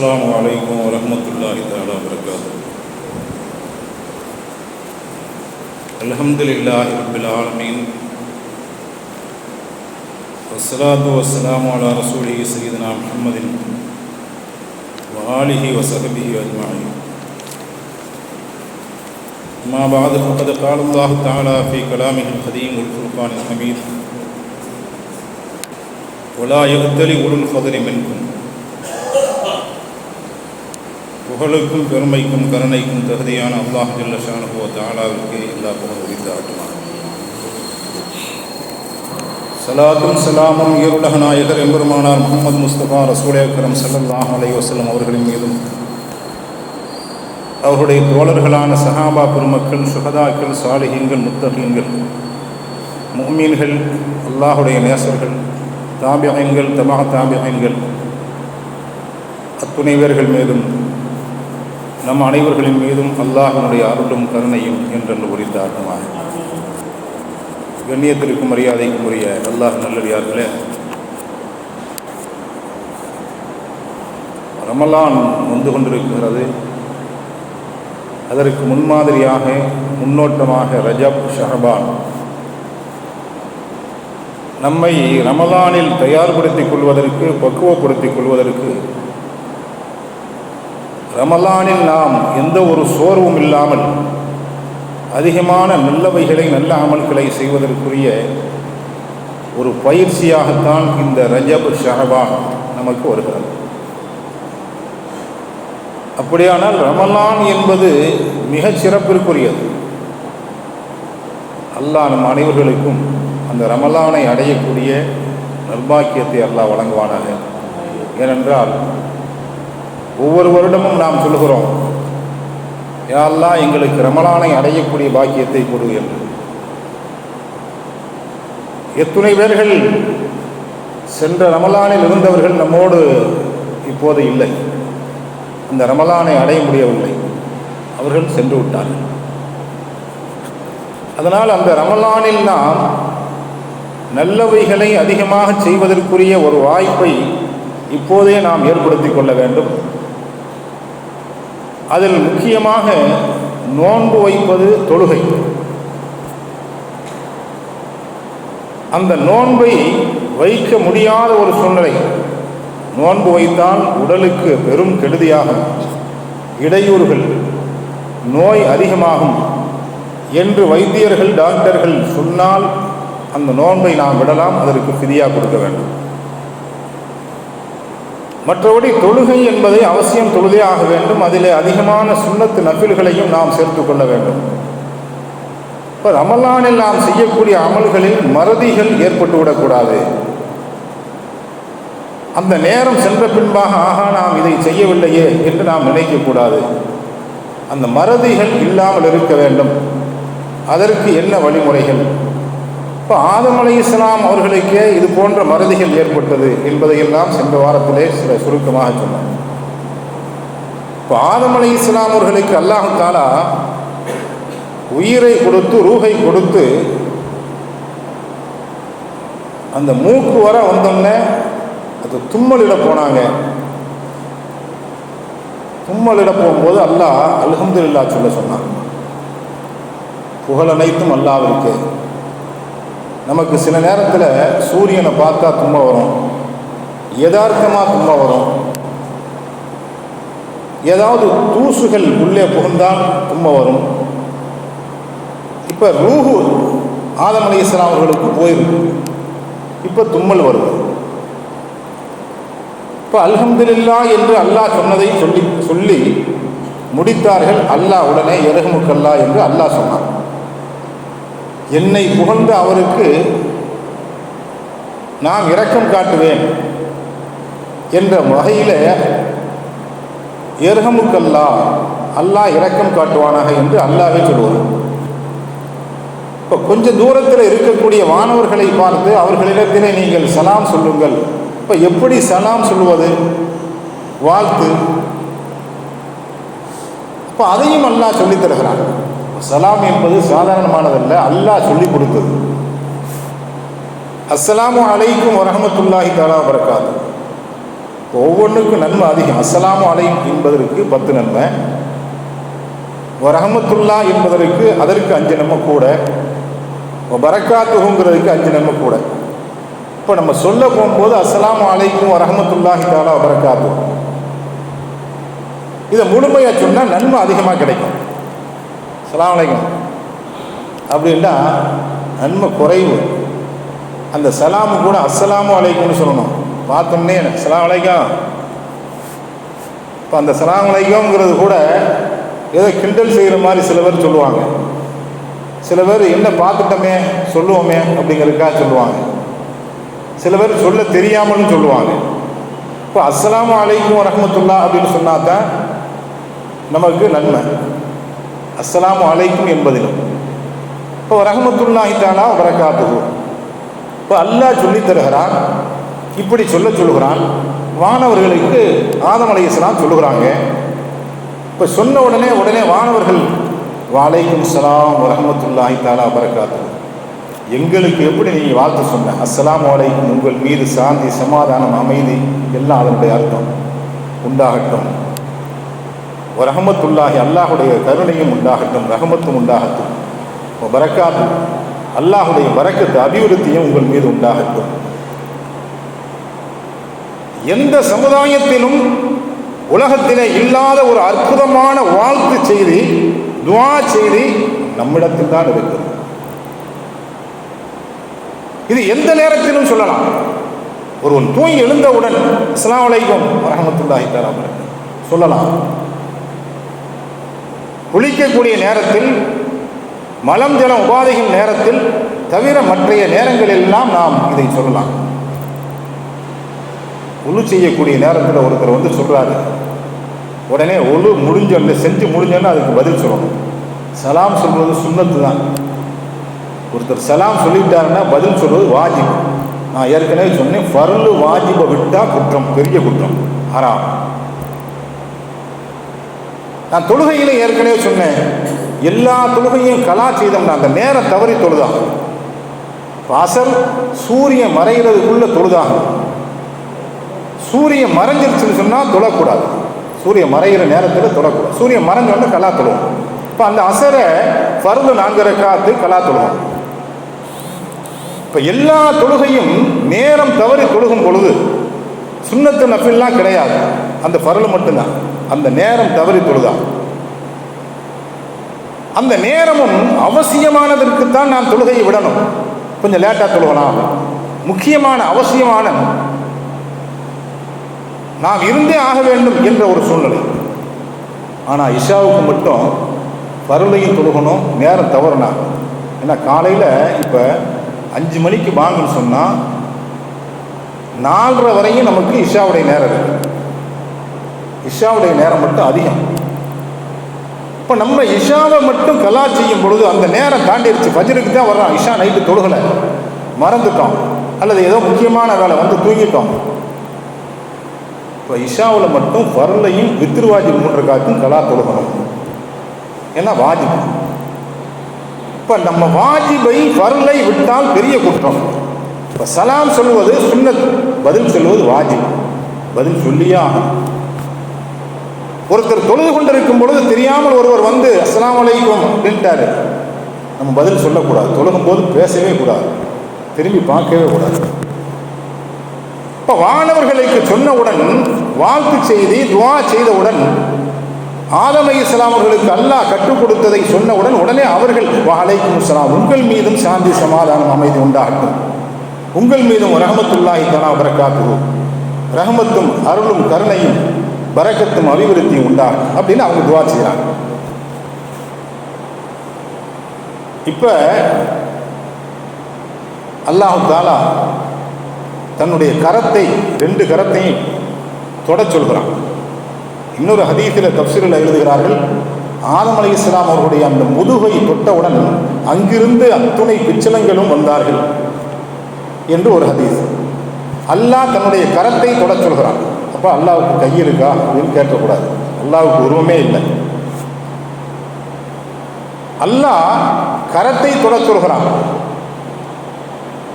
السلام عليكم ورحمة الله تعالى وبركاته. الحمد لله رب العالمين. والصلاة والسلام على رسوله سيدنا محمد وآله وصحبه أجمعين. ما بعد فقد قال الله تعالى في كلامه القديم والفرقان الحميد ولا يغتلي أولو الفضل منكم. புகழுக்கும் பெருமைக்கும் கருணைக்கும் தகுதியான அல்லாஹ் ஜல்லஷானுபோ தாலாவிற்கு எல்லா புகழ் உரித்தாட்டுவான் சலாத்தும் சலாமும் ஈருலக நாயகர் எம்பெருமானார் முகமது முஸ்தபா ரசூலே அக்கரம் சல்லாஹ் அலை வசலம் அவர்களின் மீதும் அவருடைய தோழர்களான சஹாபா பெருமக்கள் சுகதாக்கள் சாலிகங்கள் முத்தகங்கள் முஹ்மீன்கள் அல்லாஹுடைய நேசர்கள் தாபியன்கள் தமா தாபியன்கள் அத்துணைவர்கள் மீதும் நம் அனைவர்களின் மீதும் அல்லாஹனுடைய அருளும் கருணையும் என்றென்று உரித்தாட்டமாக கண்ணியத்திற்கும் மரியாதைக்கும் உரிய அல்லாஹ் நல்லடியார்களே ரமலான் வந்து கொண்டிருக்கிறது. அதற்கு முன்மாதிரியாக முன்னோட்டமாக ரஜப் ஷஹபான் நம்மை ரமலானில் தயார்படுத்திக் கொள்வதற்கு பக்குவப்படுத்திக் கொள்வதற்கு ரமலானில் நாம் எந்த ஒரு சோர்வும் இல்லாமல் அதிகமான நல்லவைகளை நல்ல அமல்களை செய்வதற்குரிய ஒரு பயிற்சியாகத்தான் இந்த ரஜப் ஷஹபான் நமக்கு வருகிறது. அப்படியானால் ரமலான் என்பது மிகச் சிறப்பிற்குரியது. அல்லாஹ் நம் அனைவர்களுக்கும் அந்த ரமலானை அடையக்கூடிய நிர்பாக்கியத்தை அல்லாஹ் வழங்குவானாக. ஏனென்றால் ஒவ்வொரு வருடமும் நாம் சொல்லுகிறோம் யாரெல்லாம் எங்களுக்கு ரமலானை அடையக்கூடிய பாக்கியத்தை கொடு என்று. எத்துணை பேர்கள் சென்ற ரமலானில் இருந்தவர்கள் நம்மோடு இப்போது இல்லை. அந்த ரமலானை அடைய முடியவில்லை. அவர்கள் சென்று விட்டார்கள். அதனால் அந்த ரமலானில் நாம் நல்லவைகளை அதிகமாக செய்வதற்குரிய ஒரு வாய்ப்பை இப்போதே நாம் ஏற்படுத்தி கொள்ள வேண்டும். அதில் முக்கியமாக நோன்பு வைப்பது தொழுகை. அந்த நோன்பை வைக்க முடியாத ஒரு சூழ்நிலை. நோன்பு வைத்தால் உடலுக்கு பெரும் கெடுதியாகும். இடையூறுகள் நோய் அதிகமாகும் என்று வைத்தியர்கள் டாக்டர்கள் சொன்னால் அந்த நோன்பை நாம் விடலாம் அதற்கு ஃப்ரீயாக கொடுக்க வேண்டும். மற்றபடி தொழுகை என்பதை அவசியம் தொழுதே ஆக வேண்டும். அதில் அதிகமான சுண்ணத்து நபில்களையும் நாம் சேர்த்து கொள்ள வேண்டும். இப்போ ரமலானில் நாம் செய்யக்கூடிய அமல்களில் மறதிகள் ஏற்பட்டு விடக்கூடாது. அந்த நேரம் சென்ற பின்பாக ஆகா நாம் இதை செய்யவில்லையே என்று நாம் நினைக்கக்கூடாது அந்த மறதிகள் இல்லாமல் இருக்க வேண்டும். அதற்கு என்ன வழிமுறைகள்? இப்போ ஆதம் அலை இஸ்லாம் அவர்களுக்கே இது போன்ற மறதிகள் ஏற்பட்டது என்பதையெல்லாம் சென்ற வாரத்திலே சில சுருக்கமாக சொன்னார். இப்போ ஆதம் அலை இஸ்லாம் அவர்களுக்கு அல்லாஹு தாலா உயிரை கொடுத்து ரூகை கொடுத்து அந்த மூக்கு வர வந்தோடனே அது தும்மலிட போனாங்க. தும்மலிட போகும்போது அல்லாஹ் அல்ஹம்துல்லா சொல்ல சொன்னான். புகழ் அனைத்தும் அல்லாவிற்கு நமக்கு சில நேரத்தில் சூரியனை பார்த்தா தும்ப வரும். யதார்த்தமாக தும்ப வரும். ஏதாவது தூசுகள் உள்ளே புகுந்தால் தும்ப வரும். இப்போ ரூஹு ஆதம் அலி இஸ்லாம் அவர்களுக்கு போயிருக்கு. இப்போ தும்மல் வருது. இப்போ அல்ஹம்துல்லா என்று அல்லாஹ் சொன்னதை சொல்லி சொல்லி முடித்தார்கள். அல்லாஹ் உடனே எருகமுக்கல்லா என்று அல்லாஹ் சொன்னான். என்னை புகழ்ந்த அவருக்கு நான் இரக்கம் காட்டுவேன் என்ற வகையில் எர்ஹமுக்கல்லா அல்லாஹ் இரக்கம் காட்டுவானாக என்று அல்லாவே சொல்லுவார். இப்போ கொஞ்சம் தூரத்தில் இருக்கக்கூடிய மாணவர்களை பார்த்து அவர்களிடத்திலே நீங்கள் சலாம் சொல்லுங்கள். இப்போ எப்படி சலாம் சொல்லுவது? வாழ்த்து. இப்போ அதையும் அல்லாஹ் சொல்லித் தருகிறான். சலாம் என்பது சாதாரணமானதல்ல அல்லாஹ் சொல்லி கொடுத்தது. அஸ்ஸலாமு அலைக்கும் வரஹமத்துல்லாஹி தாலா வரகாத்து ஒவ்வொன்றுக்கும் நன்மை அதிகம். அஸ்ஸலாமு அலை என்பதற்கு பத்து நன்மை. ரஹமத்துல்லா என்பதற்கு அதற்கு அஞ்சு நன்மை கூட. பரக்காத்துங்கிறதுக்கு அஞ்சு நன்மை கூட. இப்போ நம்ம சொல்ல போகும்போது அஸ்ஸலாமு அலைக்கும் வரஹமத்துல்லாஹி தாலா வரக்காத்து இதை முழுமையாக சொன்னால் நன்மை அதிகமாக கிடைக்கும். அஸ்ஸலாமு அப்படின்னா நன்மை குறைவு. அந்த சலாமு கூட அஸ்ஸலாமு அலைக்கும்னு சொல்லணும். பார்த்தோன்னே சலாம் அலைக்கும் இப்போ அந்த சலாம் அலைக்கும்ங்கிறது கூட ஏதோ கிண்டல் செய்கிற மாதிரி சில பேர் சொல்லுவாங்க. சில பேர் என்ன பார்த்துட்டோமே சொல்லுவோமே அப்படிங்கிறதுக்காக சொல்லுவாங்க. சில பேர் சொல்ல தெரியாமலும் சொல்லுவாங்க. இப்போ அஸ்ஸலாமு அலைக்கும் வரஹமத்துல்லா அப்படின்னு சொன்னா தான் நமக்கு நன்மை. அஸ்லாம் அலைக்கும் என்பதிலும். இப்போ ரஹமத்துல்லாஹி தாலா வரக்காத்துகு இப்போ அல்லாஹ் சொல்லித் தருகிறான் இப்படி சொல்ல சொல்லுகிறான் வானவர்களுக்கு ஆதம் அலைஹிஸ்ஸலாம் சொல்லுகிறாங்க. இப்போ சொன்ன உடனே உடனே வானவர்கள் வாலைக்கும் சலாம் வரமத்துல்லாஹி தாலா வரக்காத்து எங்களுக்கு எப்படி நீங்கள் வாழ்த்து சொன்ன? அஸ்லாம் வலைக்கும் உங்கள் மீது சாந்தி சமாதானம் அமைதி எல்லாம் அதனுடைய அர்த்தம். உண்டாகட்டும். ரஹமத்துல்லாஹி அல்லாஹுடைய கருணையும் உண்டாகட்டும் ரஹமத்தும் உண்டாகட்டும். பரக்காத்து அல்லாஹுடைய பரக்கத்து அபிவிருத்தியும் உங்கள் மீது உண்டாகட்டும். எந்த சமுதாயத்திலும் உலகத்திலே இல்லாத ஒரு அற்புதமான வாழ்த்து செய்தி துவா செய்தி நம்மிடத்தில் தான் இருக்கிறது. இது எந்த நேரத்திலும் சொல்லலாம். ஒருவன் தூங்கி எழுந்தவுடன் அஸ்லாம் வலைக்கும் வரமத்துல்லாஹி தலா சொல்லலாம். குளிக்கக்கூடிய நேரத்தில் மலம் ஜலம் உபாதைகள் நேரத்தில் தவிர மற்றைய நேரங்களெல்லாம் நாம் இதை சொல்லலாம். ஒழு செய்யக்கூடிய நேரத்தில் ஒருத்தர் வந்து சொல்கிறாரு உடனே ஒழு முடிஞ்சோன்னு செஞ்சு முடிஞ்சோன்னு அதுக்கு பதில் சொல்லணும். சலாம் சொல்வது சுண்ணத்து தான் ஒருத்தர் சலாம் சொல்லிட்டாருன்னா பதில் சொல்வது வாஜிப். நான் ஏற்கனவே சொன்னேன் ஃபர்லு வாஜிபை விட்டால் குற்றம் பெரிய குற்றம். ஆறாம் நான் தொழுகையில் ஏற்கனவே சொன்னேன். எல்லா தொழுகையும் கலா செய்தோம்னா அந்த நேரம் தவறி தொழுதான். அசர் சூரியன் மறைகிறதுக்குள்ள தொழுதாகும் சூரியன் மறைஞ்சிருச்சுன்னு சொன்னால் தொழக்கூடாது. சூரியன் மறைகிற நேரத்தில் தொழக்கூடாது. சூரியன் மறைஞ்சோடனே கலா தொழுவோம் இப்போ அந்த அசரை ஃபர்து நான்கு ரக்காத்து கலா தொழுவோம் இப்போ எல்லா தொழுகையும் நேரம் தவறி தொழுகும் பொழுது சுண்ணத்து நஃபில்லாம் கிடையாது. அந்த பரல் மட்டும்தான். அந்த நேரம் தவறி தொழுதான் அந்த நேரமும் அவசியமானதற்குத்தான் நான் தொழுகையை விடணும். கொஞ்சம் லேட்டாக தொழுகலாம். முக்கியமான அவசியமான. நாம் இருந்தே ஆக வேண்டும் என்ற ஒரு சூழ்நிலை. ஆனால் இஷாவுக்கு மட்டும் பருளையும் தொழுகணும் நேரம் தவறுனா. ஏன்னா காலையில் இப்போ அஞ்சு மணிக்கு வாங்கன்னு சொன்னால் நாலரை வரையும் நமக்கு இஷாவுடைய நேரம் இருக்கு. இஷாவுடைய நேரம் மட்டும் அதிகம். இப்போ நம்ம இஷாவை மட்டும் கலா செய்யும் பொழுது அந்த நேரம் தாண்டிடுச்சு பஜ்ருக்கு தான் வர்றான். இஷா நைட்டு தொழுகலை. மறந்துட்டோம். அல்லது ஏதோ முக்கியமான வேலை வந்து தூங்கிட்டோம். இப்போ இஷாவில் மட்டும் வரலையும் வித்ருவாஜி மூன்று காத்தும் கலா தொழுகணும். ஏன்னா வாஜிப். இப்போ நம்ம வாஜிபை வரலை விட்டால் பெரிய குற்றம். இப்போ சலாம் சொல்வது சுண்ணத். பதில் சொல்வது வாஜிப். பதில் சொல்லியே ஆகணும். ஒருத்தர் தொழுது கொண்டிருக்கும் பொழுது தெரியாமல் ஒருவர் வந்து அஸ்லாம் வலைக்கும் அப்படின்ட்டாரு நம்ம பதில் சொல்லக்கூடாது. தொழுகும் போது பேசவே கூடாது. திரும்பி பார்க்கவே கூடாது. இப்போ வானவர்களுக்கு சொன்னவுடன் வாழ்த்து செய்தி துவா செய்தவுடன் ஆதமை இஸ்லாமர்களுக்கு அல்லாஹ் கற்றுக் கொடுத்ததை சொன்னவுடன் உடனே அவர்கள் வாழைக்கும் இஸ்லாம் உங்கள் மீதும் சாந்தி சமாதானம் அமைதி உண்டாகட்டும். உங்கள் மீதும் ரஹமத்துல்லாஹி தலா பரக்காத்து ரஹமத்தும் அருளும் கருணையும் பரக்கத்தும் அபிவிருத்தியும் உண்டாகும் அப்படின்னு அவங்க துவா செய்கிறாங்க இப்போ அல்லாஹு தாலா தன்னுடைய கரத்தை ரெண்டு கரத்தையும் தொட சொல்கிறான். இன்னொரு ஹதீஸில் தப்சீரில் எழுதுகிறார்கள் ஆதம் அலி இஸ்லாம் அவர்களுடைய அந்த முதுகை தொட்டவுடன் அங்கிருந்து அத்துணை பிச்சலங்களும் வந்தார்கள் என்று ஒரு ஹதீஸ். அல்லாஹ் தன்னுடைய கரத்தை தொட சொல்கிறான். அப்போ அல்லாவுக்கு கை இருக்கா அப்படின்னு கேட்கக்கூடாது. அல்லாவுக்கு உருவமே இல்லை. அல்லாஹ் கரத்தை தொட சொல்கிறான்.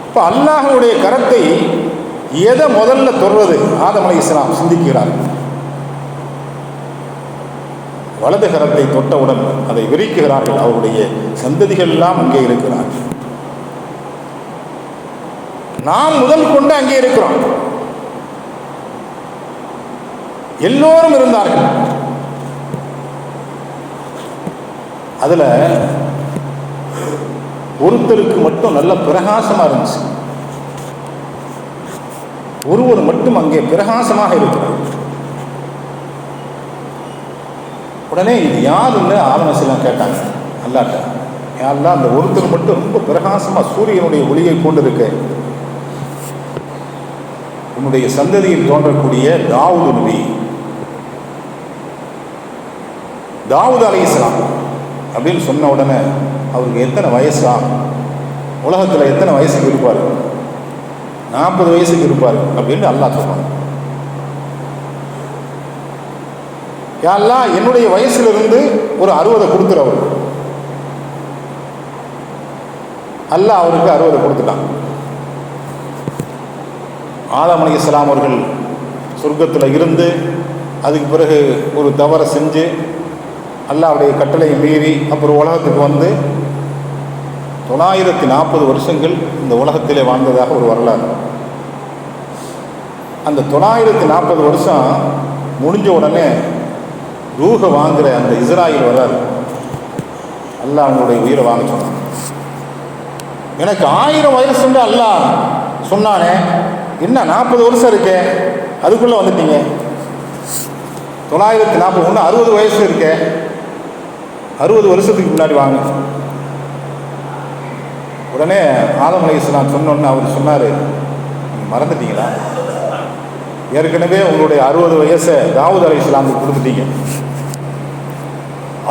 இப்போ அல்லாஹனுடைய கரத்தை எதை முதல்ல தொடுறது? ஆதம் அலை இஸ்லாம் சிந்திக்கிறார். வலது கரத்தை தொட்டவுடன் அதை விரிக்குகிறார்கள் அவருடைய சந்ததிகள் எல்லாம் அங்கே இருக்கிறார்கள். நாம் முதல் கொண்டு அங்கே இருக்கிறோம். எல்லோரும் இருந்தார்கள். அதுல ஒருத்தருக்கு மட்டும் நல்ல பிரகாசமா இருந்துச்சு. ஒருவர் மட்டும் அங்கே பிரகாசமாக இருக்கிறார். உடனே இது யாருன்னு ஆவணசிலாம் கேட்டாங்க. அல்லாட்ட யாரெல்லாம் அந்த ஒருத்தர் மட்டும் ரொம்ப பிரகாசமா சூரியனுடைய ஒளியை கொண்டுருக்க. உன்னுடைய சந்ததியில் தோன்றக்கூடிய தாவூது நபி. தாவூத் இஸ்லாம் அப்படின்னு சொன்ன உடனே அவருக்கு எத்தனை வயசா? உலகத்தில் எத்தனை வயசுக்கு இருப்பார்? நாற்பது வயசுக்கு இருப்பார் அப்படின்னு அல்லாஹ் சொல்லுவாங்க யாரெல்லாம் என்னுடைய வயசுலேருந்து ஒரு அறுபதை கொடுத்துறவர் அல்லாஹ் அவருக்கு அறுபதை கொடுத்துட்டான். ஆதம் அலி இஸ்லாம் அவர்கள் சொர்க்கத்தில் இருந்து அதுக்கு பிறகு ஒரு தவறை செஞ்சு அல்லாவுடைய கட்டளையை மீறி அப்புறம் உலகத்துக்கு வந்து தொள்ளாயிரத்தி நாற்பது வருஷங்கள் இந்த உலகத்திலே வாழ்ந்ததாக ஒரு வரலாறு. அந்த தொள்ளாயிரத்தி நாற்பது வருஷம் முடிஞ்ச உடனே ரூக வாங்குகிற அந்த இஸ்ராயில் வர்றாரு அல்லாஹ் அவங்களுடைய உயிரை வாங்க சொன்னான். எனக்கு ஆயிரம் வயசுன்னு அல்லா சொன்னானே என்ன நாற்பது வருஷம் இருக்கே? அதுக்குள்ளே வந்துட்டீங்க. தொள்ளாயிரத்தி நாற்பது ஒன்று அறுபது வயசு இருக்கே? அறுபது வருஷத்துக்கு முன்னாடி வாங்க உடனே ஆதம் அலி இஸ்லாம் சொன்னோன்னு அவர் சொன்னார் மறந்துட்டீங்களா? ஏற்கனவே உங்களுடைய அறுபது வயசை தாவூத் அலி இஸ்லாமுக்கு கொடுத்துட்டீங்க.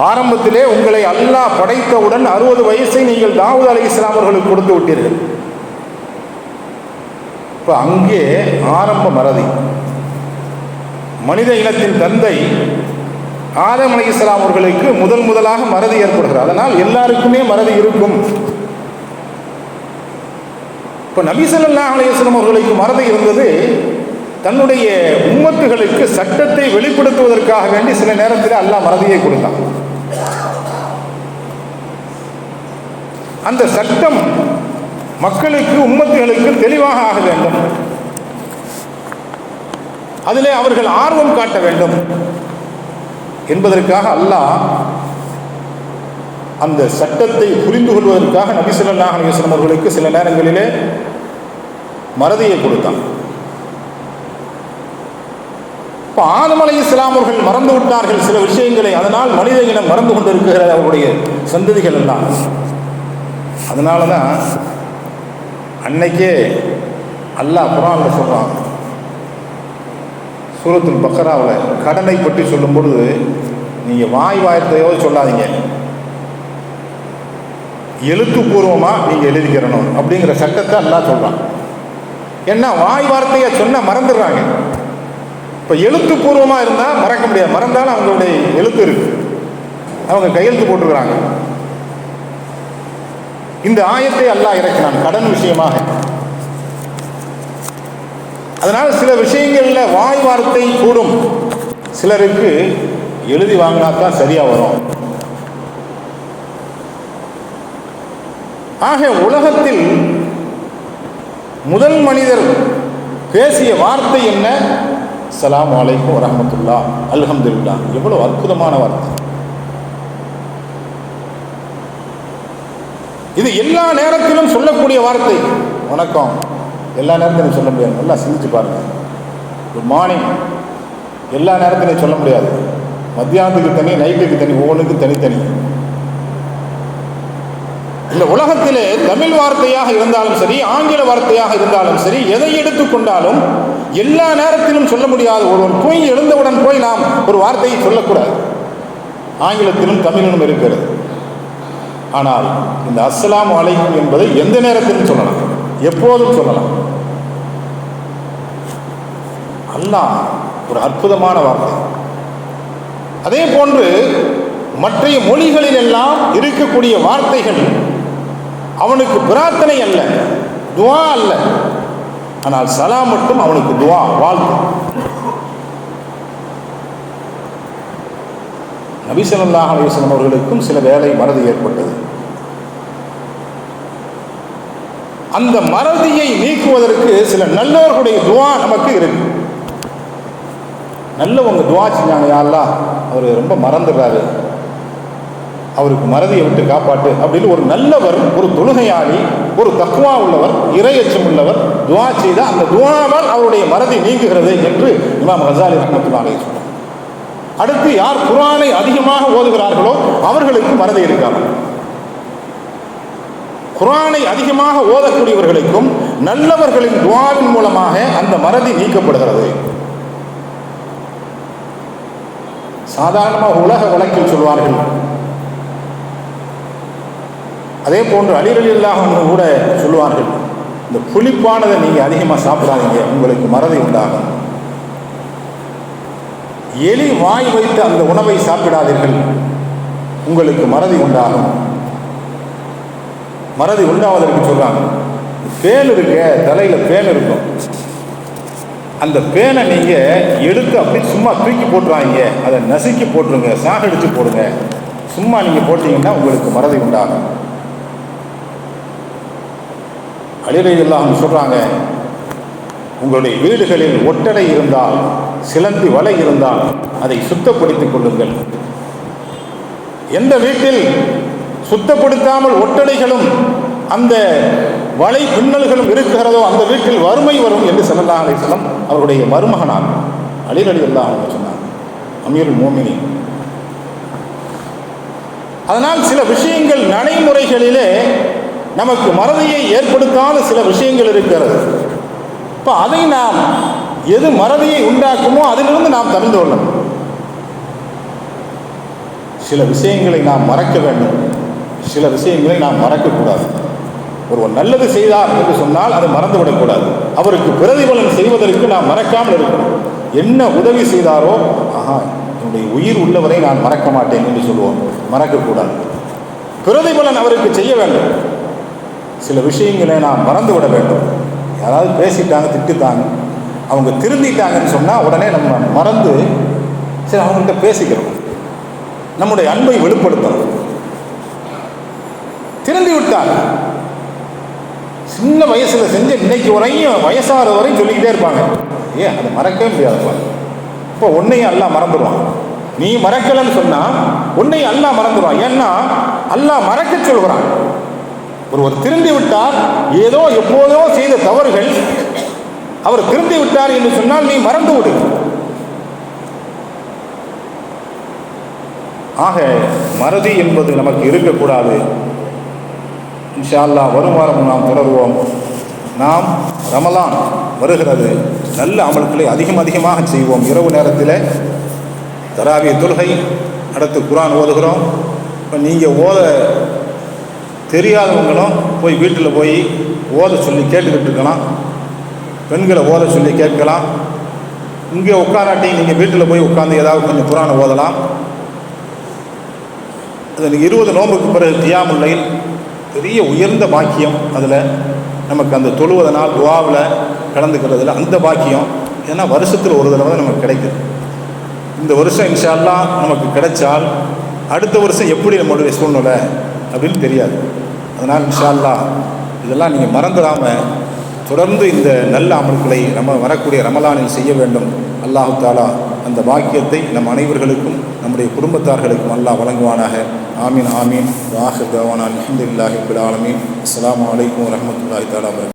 ஆரம்பத்திலே உங்களை அல்லாஹ் படைத்தவுடன் அறுபது வயசை நீங்கள் தாவூத் அலி இஸ்லாமர்களுக்கு கொடுத்து விட்டீர்கள். இப்போ அங்கே ஆரம்ப மறதி. மனித இனத்தின் தந்தை ஆதம் அலி இஸ்லாம் அவர்களுக்கு முதல் முதலாக மறதி ஏற்படுகிறது. அதனால் எல்லாருக்குமே மறதி இருக்கும். இப்போ நபி ஸல்லல்லாஹு அவர்களுக்கு மறதி இருந்தது தன்னுடைய உம்மத்துகளுக்கு சட்டத்தை வெளிப்படுத்துவதற்காக வேண்டி சில நேரத்தில் அல்லாஹ் மறதியை கொடுத்தான். அந்த சட்டம் மக்களுக்கு உம்மத்துகளுக்கு தெளிவாக ஆக வேண்டும். அதிலே அவர்கள் ஆர்வம் காட்ட வேண்டும். என்பதற்காக அல்லாஹ் அந்த சட்டத்தை புரிந்து கொள்வதற்காக நபி ஸல்லல்லாஹு அவர்களுக்கு சில நேரங்களிலே மறதியை கொடுத்தான். இப்போ ஆதம் அலை இஸ்லாம் அவர்கள் மறந்து விட்டார்கள் சில விஷயங்களை அதனால் மனித இனம் மறந்து கொண்டிருக்கிறது அவருடைய சந்ததிகள் எல்லாம். அதனால தான் அன்னைக்கே அல்லாஹ் குரானில் சொல்கிறான் சூரத்தில் பக்கராவில் கடனை பற்றி சொல்லும்பொழுது நீங்கள் வாய் வார்த்தையோ சொல்லாதீங்க. எழுத்துப்பூர்வமாக நீங்கள் எழுதிக்கிறணும் அப்படிங்கிற சட்டத்தை அல்லா சொல்கிறான் ஏன்னா வாய் வார்த்தையை சொன்ன மறந்துடுறாங்க. இப்போ எழுத்துப்பூர்வமாக இருந்தால் மறக்க முடியாது. மறந்தாலும் அவங்களுடைய எழுத்து இருக்கு. அவங்க கையெழுத்து போட்டுருக்குறாங்க இந்த ஆயத்தை அல்லாஹ் இறக்கினான். கடன் விஷயமாக. அதனால் சில விஷயங்களில் வாய் வார்த்தை கூடும். சிலருக்கு எழுதி வாங்கினா தான் சரியாக வரும். ஆக உலகத்தில் முதல் மனிதர் பேசிய வார்த்தை என்ன? சலாம் வலைக்கும் வரமத்துல்லா அல்ஹம்துல்லா எவ்வளவு அற்புதமான வார்த்தை. இது எல்லா நேரத்திலும் சொல்லக்கூடிய வார்த்தை. வணக்கம். எல்லா நேரத்திலும் சொல்ல முடியாது. நல்லா சிந்திச்சு பாருங்க. குட் மார்னிங் எல்லா நேரத்திலையும் சொல்ல முடியாது. மத்தியானத்துக்கு தனி நைட்டுக்கு தனி ஒவ்வொன்றுக்கும் தனித்தனி. இந்த உலகத்திலே தமிழ் வார்த்தையாக இருந்தாலும் சரி ஆங்கில வார்த்தையாக இருந்தாலும் சரி எதை எடுத்துக்கொண்டாலும் எல்லா நேரத்திலும் சொல்ல முடியாது. ஒருவன் போய் எழுந்தவுடன் போய் நாம் ஒரு வார்த்தையை சொல்லக்கூடாது. ஆங்கிலத்திலும் தமிழிலும் இருக்கிறது. ஆனால் இந்த அஸ்லாம் அலைக்கும் என்பதை எந்த நேரத்திலும் சொல்லலாம். எப்போதும் சொல்லலாம். அல்லாஹ் ஒரு அற்புதமான வார்த்தை. அதே போன்று மற்றைய மொழிகளில் எல்லாம் இருக்கக்கூடிய வார்த்தைகள் அவனுக்கு பிரார்த்தனை அல்ல துவா அல்ல. ஆனால் சலா மட்டும் அவனுக்கு துவா வாழ்த்து. நபிசல்லாஹ் அலிஸ்லாம் அவர்களுக்கும் சில வேலை மறதி ஏற்பட்டது. அந்த மறதியை நீக்குவதற்கு சில நல்லவர்களுடைய துவா நமக்கு இருக்கு. நல்லவங்க துவா செஞ்சாங்க யாரெல்லாம் அவர் ரொம்ப மறந்துடுறாரு. அவருக்கு மறதியை விட்டு காப்பாட்டு. அப்படின்னு ஒரு நல்லவர் ஒரு தொழுகையாளி ஒரு தக்குவா உள்ளவர் இரையச்சம் உள்ளவர் துவா செய்த அந்த துவாவால் அவருடைய மறதி நீங்குகிறது என்று இமாம் ஹசாலி ரஹமத்துல்லாலே சொன்னார். அடுத்து யார் குரானை அதிகமாக ஓதுகிறார்களோ அவர்களுக்கு மறதி இருக்காது. குரானை அதிகமாக ஓதக்கூடியவர்களுக்கும் நல்லவர்களின் துவாவின் மூலமாக அந்த மறதி நீக்கப்படுகிறது. சாதாரணமாக உலக வழக்கில் சொல்வார்கள். அதே போன்று அலிரலில்லாக கூட சொல்லுவார்கள் இந்த புளிப்பானதை நீங்கள் அதிகமாக சாப்பிடாதீங்க உங்களுக்கு மறதி உண்டாகும். எலி வாய் வைத்து அந்த உணவை சாப்பிடாதீர்கள் உங்களுக்கு மறதி உண்டாகும். மறதி உண்டாவதற்கு சொல்கிறாங்க பேன் இருக்க தலையில் பேன் இருக்கும். அந்த பேனை நீங்கள் எடுத்து அப்படி சும்மா தூக்கி போட்டுருவாங்க அதை நசுக்கி போட்டுருங்க சாகடிச்சு போடுங்க. சும்மா நீங்கள் போட்டிங்கன்னா உங்களுக்கு மறதி உண்டாகும். அலிரையெல்லாம் சொல்கிறாங்க உங்களுடைய வீடுகளில் ஒட்டடை இருந்தால் சிலந்தி வலை இருந்தால் அதை சுத்தப்படுத்திக் கொள்ளுங்கள். எந்த வீட்டில் சுத்தப்படுத்தாமல் ஒட்டடைகளும் அந்த வலை பின்னல்களும் இருக்கிறதோ அந்த வீட்டில் வறுமை வரும் என்று செல்லல்லா அலிஸ்லம் அவருடைய மருமகனார் அலிரலி எல்லாம் அவங்க சொன்னார். அமீர் மோமினி அதனால் சில விஷயங்கள் நடைமுறைகளிலே நமக்கு மறதியை ஏற்படுத்தாத சில விஷயங்கள் இருக்கிறது. இப்போ அதை நாம் எது மறதியை உண்டாக்குமோ அதிலிருந்து நாம் தமிழ்ந்து கொள்ளணும். சில விஷயங்களை நாம் மறக்க வேண்டும். சில விஷயங்களை நாம் மறக்கக்கூடாது. ஒருவர் நல்லது செய்தார் என்று சொன்னால் அதை மறந்துவிடக்கூடாது. அவருக்கு பிரதிபலன் செய்வதற்கு நாம் மறக்காமல் இருக்கணும். என்ன உதவி செய்தாரோ ஆஹா என்னுடைய உயிர் உள்ளவரை நான் மறக்க மாட்டேன் என்று சொல்லுவோம். மறக்கக்கூடாது. பிரதிபலன் அவருக்கு செய்ய வேண்டும். சில விஷயங்களை நாம் மறந்து விட வேண்டும். யாராவது பேசிட்டாங்க திட்டுத்தாங்க அவங்க திருந்திட்டாங்கன்னு சொன்னால் உடனே நம்ம மறந்து சரி அவங்கள்ட்ட பேசிக்கிறோம். நம்முடைய அன்பை வெளிப்படுத்தணும். திருந்தி விட்டாங்க சின்ன வயசில் செஞ்ச இன்னைக்கு வரையும் வயசாகிற வரையும் சொல்லிக்கிட்டே இருப்பாங்க. ஏன் அதை மறக்கவே முடியாதுப்பா இப்போ உன்னையும் எல்லாம் மறந்துடுவான் நீ மறக்கலைன்னு சொன்னால் உன்னையும் எல்லாம் மறந்துடுவான் ஏன்னா அல்லாஹ் மறக்க சொல்கிறான் ஒருவர் திருந்தி விட்டார் ஏதோ எப்போதோ செய்த தவறுகள் அவர் திருந்தி விட்டார் என்று சொன்னால் நீ மறந்து விடு. ஆக மறதி என்பது நமக்கு இருக்கக்கூடாது. இன்ஷா அல்லாஹ் வரும் வாரம் நாம் தொடருவோம். நாம் ரமலான் வருகிறது. நல்ல அமல்களை அதிகம் அதிகமாக செய்வோம். இரவு நேரத்தில் தராவிய தொழுகை அடுத்து குரான் ஓதுகிறோம். இப்போ நீங்கள் ஓத தெரியாதவங்களும் போய் வீட்டில் போய் ஓத சொல்லி கேட்டுக்கிட்டு இருக்கலாம். பெண்களை ஓத சொல்லி கேட்கலாம். இங்கே உட்காராட்டி நீங்கள் வீட்டில் போய் உட்காந்து ஏதாவது கொஞ்சம் குரானை ஓதலாம். அது இருபது நோம்புக்கு பிறகு தியாமுல்லையில் பெரிய உயர்ந்த பாக்கியம் அதில் நமக்கு அந்த தொழுவதனால் துவாவில் கலந்துக்கிறதுல அந்த பாக்கியம். ஏன்னா வருஷத்தில் ஒரு தடவை தான் நமக்கு கிடைக்குது. இந்த வருஷம் இன்ஷா அல்லாஹ் நமக்கு கிடைச்சால் அடுத்த வருஷம் எப்படி நம்மளுடைய சூழ்நிலை அப்படின்னு தெரியாது. அதனால் இன்ஷா அல்லாஹ் இதெல்லாம் நீங்கள் மறந்துடாமல் தொடர்ந்து இந்த நல்ல அமல்களை நம்ம வரக்கூடிய ரமலானில் செய்ய வேண்டும். அல்லாஹு தாலா அந்த பாக்கியத்தை நம் அனைவர்களுக்கும் நம்முடைய குடும்பத்தார்களுக்கும் அல்லாஹ் வழங்குவானாக. ஆமீன் ஆமீன். வாஹர் தவானான் அலமதுல்லாஹி ஆலமீன். அஸ்லாம் வலைக்கம் வரமத்துல்லாஹி தஆலா